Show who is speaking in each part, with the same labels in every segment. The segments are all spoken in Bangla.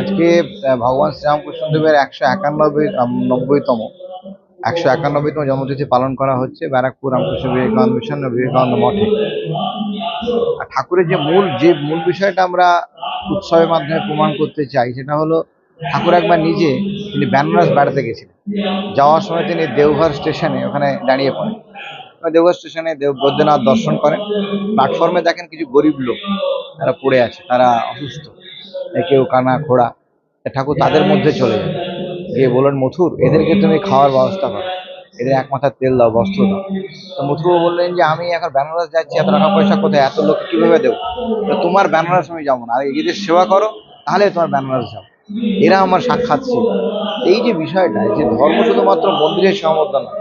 Speaker 1: আজকে ভগবান শ্রীরামকৃষ্ণদেবের একশো একানব্বই নব্বইতম, একশো একানব্বইতম জন্মতিথি পালন করা হচ্ছে ব্যারাকপুর রামকৃষ্ণ বিবেকানন্দ মিশন বিবেকানন্দ মঠে। আর ঠাকুরের যে মূল যে মূল বিষয়টা আমরা উৎসবের মাধ্যমে প্রমাণ করতে চাই, সেটা হলো ঠাকুর একবার নিজে তিনি বেনারস বেড়াতে গেছিলেন। যাওয়ার সময় তিনি দেওঘর স্টেশনে ওখানে দাঁড়িয়ে পড়েন। দেওঘর স্টেশনে দেব বৈদ্যনাথ দর্শন করেন। প্ল্যাটফর্মে দেখেন কিছু গরিব লোক, তারা পড়ে আছে, তারা অসুস্থ। কেউ কানা, খোড়া ঠাকুর তাদের মধ্যে চলে যান গিয়ে বললেন, মথুর, এদেরকে তুমি খাওয়ার ব্যবস্থা করো। এদের এক মাথার তেল দাও, বস্ত্র দাও। তো মথুর বললেন যে, আমি এখন বেনারস যাচ্ছি, এত টাকা পয়সা কোথায়? এত লোক কীভাবে দেবো? তো তোমার বেনারস আমি যাব না। আর এদের সেবা করো, তাহলে তোমার বেনারস যাও এরা আমার সাক্ষাৎ ছিল। এই যে বিষয়টা যে ধর্ম শুধুমাত্র মন্দিরের সীমাবদ্ধ নয়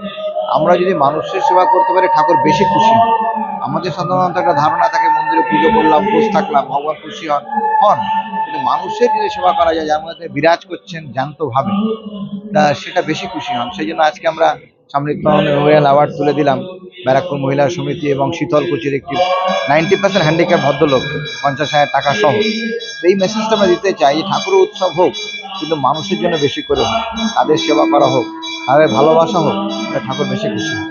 Speaker 1: আমরা যদি মানুষের সেবা করতে পারি, ঠাকুর বেশি খুশি আমাদের সাধারণত একটা ধারণা থাকে মন্দিরে পুজো করলাম, বস থাকলাম, ভগবান খুশি হন হন। কিন্তু মানুষের যদি সেবা করা যায়, যার মধ্যে বিরাজ করছেন জ্যান্ত ভাবে, তা সেটা বেশি খুশি হন। সেই জন্য আজকে আমরা সমৃদ্ধ মেমোরিয়াল অ্যাওয়ার্ড তুলে দিলাম ব্যারাকপুর মহিলা সমিতি এবং শীতলকুচির একটি নাইনটি পার্সেন্ট হ্যান্ডিক্যাপ ভদ্রলোক, পঞ্চাশ হাজার টাকা সহ। এই মেসেজটা আমরা দিতে চাই যে ঠাকুর উৎসব হোক, কিন্তু মানুষের জন্য বেশি করে হোক, তাদের সেবা করা হোক, তাদের ভালোবাসা হোক এটা ঠাকুর বেশি খুশি হয়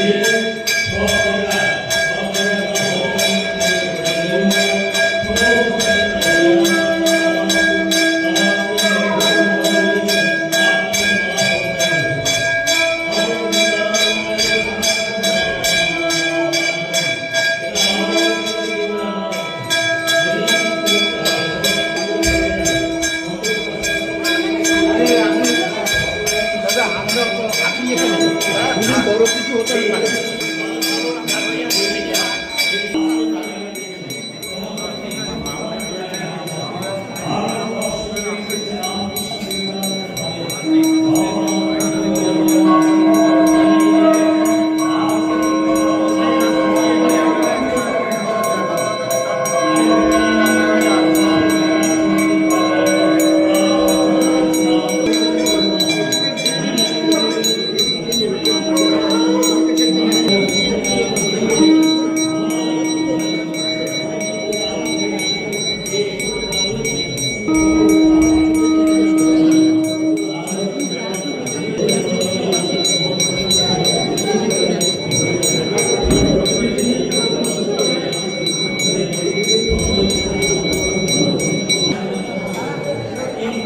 Speaker 1: see.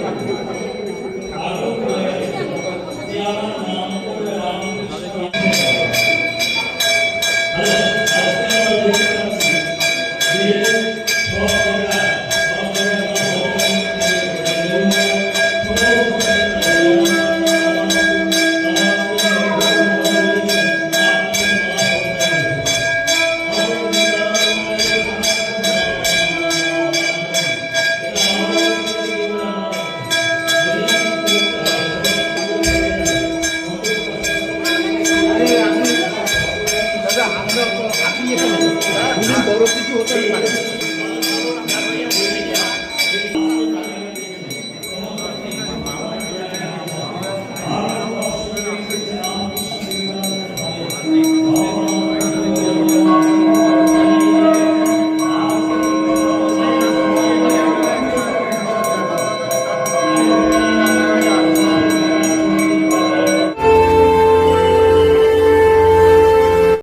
Speaker 2: দাদা আমরা আপনি বড় কিছু হতে পারে